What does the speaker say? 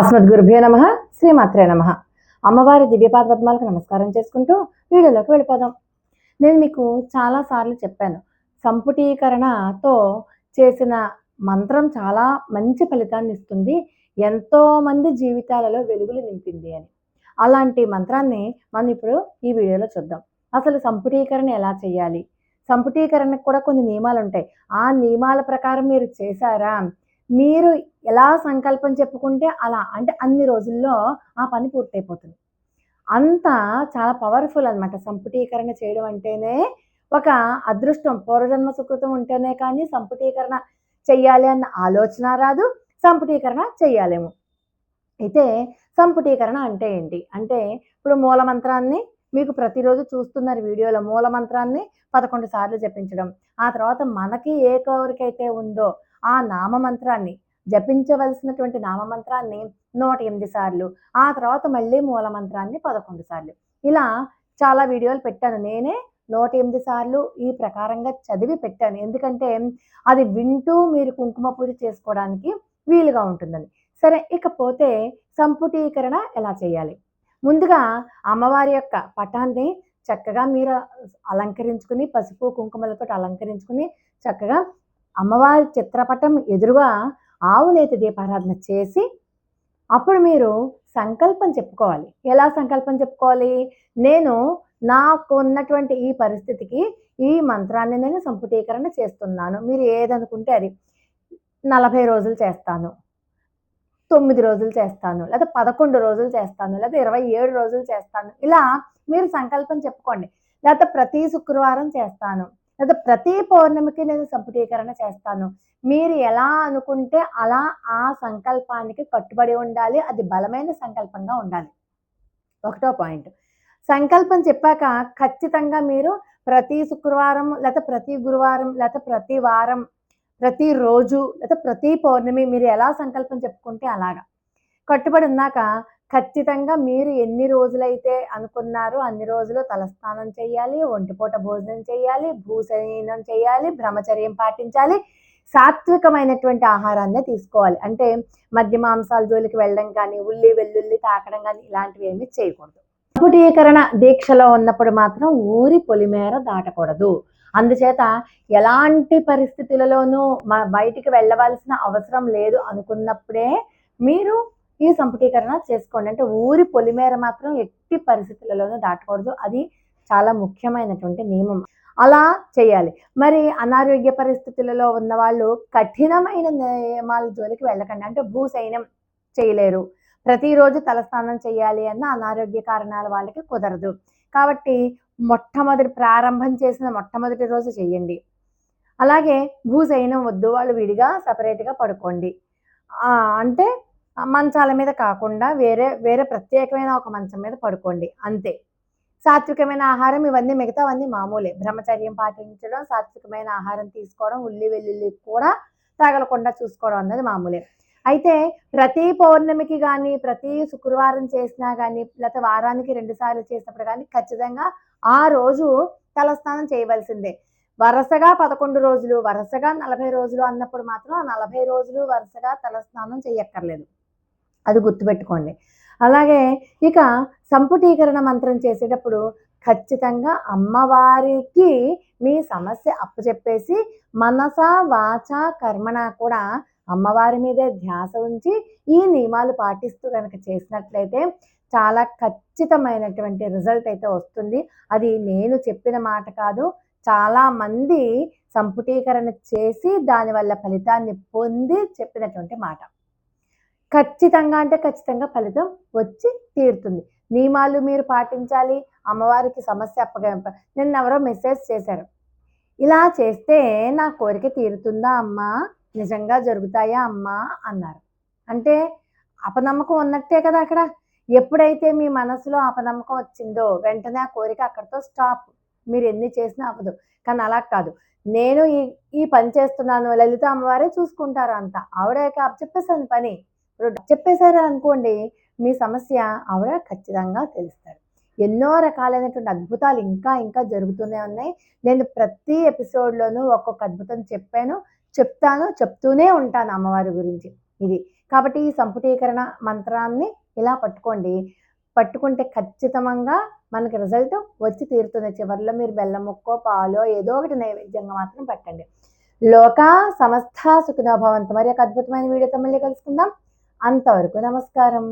అస్మద్ గురుభ్యో నమ శ్రీమాత్రే నమ. అమ్మవారి దివ్యపాద పద్మాలకు నమస్కారం చేసుకుంటూ వీడియోలోకి వెళ్ళిపోదాం. నేను మీకు చాలా సార్లు చెప్పాను సంపుటీకరణతో చేసిన మంత్రం చాలా మంచి ఫలితాన్ని ఇస్తుంది ఎంతోమంది జీవితాలలో వెలుగులు నింపింది అని. అలాంటి మంత్రాన్ని మనం ఇప్పుడు ఈ వీడియోలో చూద్దాం. అసలు సంపుటీకరణ ఎలా చేయాలి? సంపుటీకరణకు కూడా కొన్ని నియమాలు ఉంటాయి. ఆ నియమాల ప్రకారం మీరు చేశారా? మీరు ఎలా సంకల్పం చెప్పుకుంటే అలా. అంటే అన్ని రోజుల్లో ఆ పని పూర్తయిపోతుంది. అంత చాలా పవర్ఫుల్ అనమాట సంపుటీకరణ చేయడం అంటేనే ఒక అదృష్టం. పూర్వజన్మ సుకృతం ఉంటేనే కానీ సంపుటీకరణ చెయ్యాలి అన్న ఆలోచన రాదు. సంపుటీకరణ చెయ్యాలేము. అయితే సంపుటీకరణ అంటే ఏంటి? అంటే ఇప్పుడు మూల మంత్రాన్ని మీకు ప్రతిరోజు చూస్తున్నారు వీడియోలో. మూల మంత్రాన్ని పదకొండు సార్లు జపించడం. ఆ తర్వాత మనకి ఏ కోరికైతే ఉందో ఆ నామమంత్రాన్ని జపించవలసినటువంటి నామమంత్రాన్ని నూట ఎనిమిది సార్లు ఆ తర్వాత మళ్ళీ మూలమంత్రాన్ని పదకొండు సార్లు. ఇలా చాలా వీడియోలు పెట్టాను. నేనే నూట ఎనిమిది సార్లు ఈ ప్రకారంగా చదివి పెట్టాను. ఎందుకంటే అది వింటూ మీరు కుంకుమ పూజ చేసుకోవడానికి వీలుగా ఉంటుందని. సరే ఇకపోతే సంపుటీకరణ ఎలా చేయాలి? ముందుగా అమ్మవారి యొక్క పటాన్ని చక్కగా మీరు అలంకరించుకుని పసుపు కుంకుమలతో అలంకరించుకుని చక్కగా అమ్మవారి చిత్రపటం ఎదురుగా ఆవునేతి దీపారాధన చేసి అప్పుడు మీరు సంకల్పం చెప్పుకోవాలి. ఎలా సంకల్పం చెప్పుకోవాలి? నేను నాకు ఉన్నటువంటి ఈ పరిస్థితికి ఈ మంత్రాన్ని నేను సంపుటీకరణ చేస్తున్నాను. మీరు ఏదనుకుంటే అది. నలభై రోజులు చేస్తాను. తొమ్మిది రోజులు చేస్తాను. లేదా పదకొండు రోజులు చేస్తాను. లేదా ఇరవై ఏడు రోజులు చేస్తాను. ఇలా మీరు సంకల్పం చెప్పుకోండి. లేకపోతే ప్రతి శుక్రవారం చేస్తాను. లేదా ప్రతి పౌర్ణమికి నేను సంపుటీకరణ చేస్తాను. మీరు ఎలా అనుకుంటే అలా ఆ సంకల్పానికి కట్టుబడి ఉండాలి అది బలమైన సంకల్పంగా ఉండాలి. ఒకటో పాయింట్. సంకల్పం చెప్పాక ఖచ్చితంగా మీరు ప్రతి శుక్రవారం లేదా ప్రతి గురువారం లేదా ప్రతి వారం ప్రతి రోజు లేదా ప్రతి పౌర్ణమి మీరు ఎలా సంకల్పం చెప్పుకుంటే అలాగా. కట్టుబడి ఉన్నాక ఖచ్చితంగా మీరు ఎన్ని రోజులైతే అనుకున్నారో అన్ని రోజులు తలస్నానం చేయాలి ఒంటిపూట భోజనం చేయాలి భూశయనం చేయాలి బ్రహ్మచర్యం పాటించాలి సాత్వికమైనటువంటి ఆహారాన్ని తీసుకోవాలి. అంటే మద్య మాంసాల జోలికి వెళ్ళడం కానీ ఉల్లి వెల్లుల్లి తాకడం కానీ ఇలాంటివి ఏమీ చేయకూడదు. కపుటీకరణ దీక్షలో ఉన్నప్పుడు మాత్రం ఊరి పొలిమేర దాటకూడదు. అందుచేత ఎలాంటి పరిస్థితులలోనూ మా బయటికి వెళ్ళవలసిన అవసరం లేదు అనుకున్నప్పుడే మీరు ఈ సంపుటీకరణ చేసుకోండి. అంటే ఊరి పొలిమేర మాత్రం ఎట్టి పరిస్థితులలోనూ దాటకూడదు. అది చాలా ముఖ్యమైనటువంటి నియమం. అలా చేయాలి. మరి అనారోగ్య పరిస్థితులలో ఉన్న వాళ్ళు కఠినమైన నియమాల జోలికి వెళ్ళకండి. అంటే భూసైన్యం చేయలేరు. ప్రతిరోజు తలస్నానం చేయాలి అన్న అనారోగ్య కారణాల వాళ్ళకి కుదరదు. కాబట్టి మొట్టమొదటి ప్రారంభం చేసిన మొట్టమొదటి రోజు చేయండి. అలాగే భూసైనం వద్దు. వాళ్ళు విడిగా సపరేట్గా పడుకోండి. అంటే మంచాల మీద కాకుండా వేరే వేరే ప్రత్యేకమైన ఒక మంచం మీద పడుకోండి. అంతే. సాత్వికమైన ఆహారం ఇవన్నీ మిగతావన్నీ మామూలే. బ్రహ్మచర్యం పాటించడం సాత్వికమైన ఆహారం తీసుకోవడం ఉల్లి వెల్లుల్లి కూడా తగలకుండా చూసుకోవడం అన్నది మామూలే. అయితే ప్రతి పౌర్ణమికి కానీ ప్రతి శుక్రవారం చేసినా కానీ లేకపోతే వారానికి రెండుసార్లు చేసినప్పుడు కానీ ఖచ్చితంగా ఆ రోజు తలస్నానం చేయవలసిందే. వరుసగా పదకొండు రోజులు వరుసగా నలభై రోజులు అన్నప్పుడు మాత్రం ఆ నలభై రోజులు వరుసగా తలస్నానం చేయక్కర్లేదు. అది గుర్తుపెట్టుకోండి. అలాగే ఇక సంపుటీకరణ మంత్రం చేసేటప్పుడు ఖచ్చితంగా అమ్మవారికి మీ సమస్య అప్పచెప్పేసి మనస వాచ కర్మణ కూడా అమ్మవారి మీదే ధ్యాస ఉంచి ఈ నియమాలు పాటిస్తూ కనుక చేసినట్లయితే చాలా ఖచ్చితమైనటువంటి రిజల్ట్ అయితే వస్తుంది. అది నేను చెప్పిన మాట కాదు. చాలా మంది సంపుటీకరణ చేసి దానివల్ల ఫలితాన్ని పొంది చెప్పినటువంటి మాట. ఖచ్చితంగా అంటే ఖచ్చితంగా ఫలితం వచ్చి తీరుతుంది. నియమాలు మీరు పాటించాలి. అమ్మవారికి సమస్య అప్పగ నిన్న ఎవరో మెసేజ్ చేశారు. ఇలా చేస్తే నా కోరిక తీరుతుందా అమ్మా? నిజంగా జరుగుతాయా అమ్మా? అన్నారు. అంటే అపనమ్మకం ఉన్నట్టే కదా అక్కడ. ఎప్పుడైతే మీ మనసులో అపనమ్మకం వచ్చిందో వెంటనే ఆ కోరిక అక్కడితో స్టాప్. మీరు ఎన్ని చేసినా అవ్వదు. కానీ అలా కాదు. నేను ఈ ఈ పని చేస్తున్నాను. లలిత అమ్మవారే చూసుకుంటారు అంత. ఆవిడ చెప్పేసాను పని. చెప్పేశారు అనుకోండి మీ సమస్య ఆవిడ ఖచ్చితంగా తెలుస్తారు. ఎన్నో రకాలైనటువంటి అద్భుతాలు ఇంకా ఇంకా జరుగుతూనే ఉన్నాయి. నేను ప్రతి ఎపిసోడ్లోనూ ఒక్కొక్క అద్భుతం చెప్పాను చెప్తాను చెప్తూనే ఉంటాను అమ్మవారి గురించి. ఇది కాబట్టి ఈ సంపుటీకరణ మంత్రాన్ని ఇలా పట్టుకోండి. పట్టుకుంటే ఖచ్చితంగా మనకి రిజల్ట్ వచ్చి తీరుతుంది. చివరిలో మీరు బెల్లం ముక్కో పాలో ఏదో ఒకటి నైవేద్యంగా మాత్రం పెట్టండి. లోక సమస్త సుఖినోభవంతు మరి ఒక అద్భుతమైన వీడియోతో మళ్ళీ కలుసుకుందాం. అంతవరకు నమస్కారం.